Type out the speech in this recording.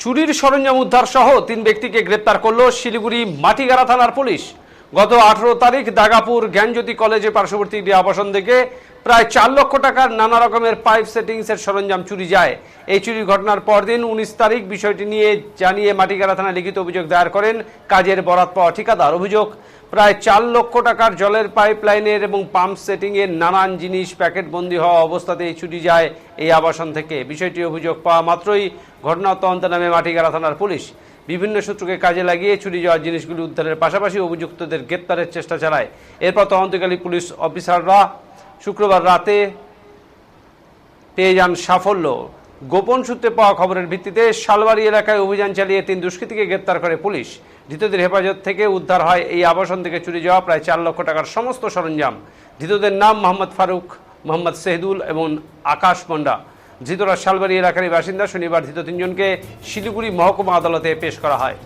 চুরির সরঞ্জাম উদ্ধার সহ তিন ব্যক্তিকে গ্রেপ্তার করল শিলিগুড়ি মাটিগাড়া থানার পুলিশ। গত আঠারো তারিখ দাগাপুর জ্ঞানজ্যোতি কলেজে পার্শ্ববর্তী একটি আবাসন থেকে প্রায় চার লক্ষ টাকার নানা রকমের পাইপ সেটিংসের সরঞ্জাম চুরি যায়। এই চুরির ঘটনার পরদিন উনিশ তারিখ বিষয়টি নিয়ে জানিয়ে মাটিগাড়া থানায় লিখিত অভিযোগ দায়ের করেন কাজের বরাত পাওয়া ঠিকাদার। অভিযোগ, প্রায় চার লক্ষ টাকার জলের পাইপ লাইনের এবং পাম্প সেটিংয়ের নানান জিনিস প্যাকেটবন্দি হওয়া অবস্থাতেই ছুটি যায় এই আবাসন থেকে। বিষয়টি অভিযোগ পাওয়া মাত্রই ঘটনা তদন্ত নামে মাটিগাড়া থানার পুলিশ। বিভিন্ন সূত্রকে কাজে লাগিয়ে চুরি যাওয়া জিনিসগুলি উদ্ধারের পাশাপাশি অভিযুক্তদের গ্রেপ্তারের চেষ্টা চালায়। এরপর তদন্তকারী পুলিশ অফিসাররা শুক্রবার রাতে পেয়ে যান সাফল্য। গোপন সূত্রে পাওয়া খবরের ভিত্তিতে শালবাড়ি এলাকায় অভিযান চালিয়ে তিন দুষ্কৃতীকে গ্রেপ্তার করে পুলিশ। ধৃতদের হেফাজত থেকে উদ্ধার হয় এই আবাসন থেকে চুরি যাওয়া প্রায় চার লক্ষ টাকার সমস্ত সরঞ্জাম। ধৃতদের নাম মোহাম্মদ ফারুক, মোহাম্মদ সেহদুল এবং আকাশ পণ্ডা। ধৃতরা শালবাড়ি এলাকারই বাসিন্দা শনিবার ধৃত তিনজনকে শিলিগুড়ি মহকুমা আদালতে পেশ করা হয়।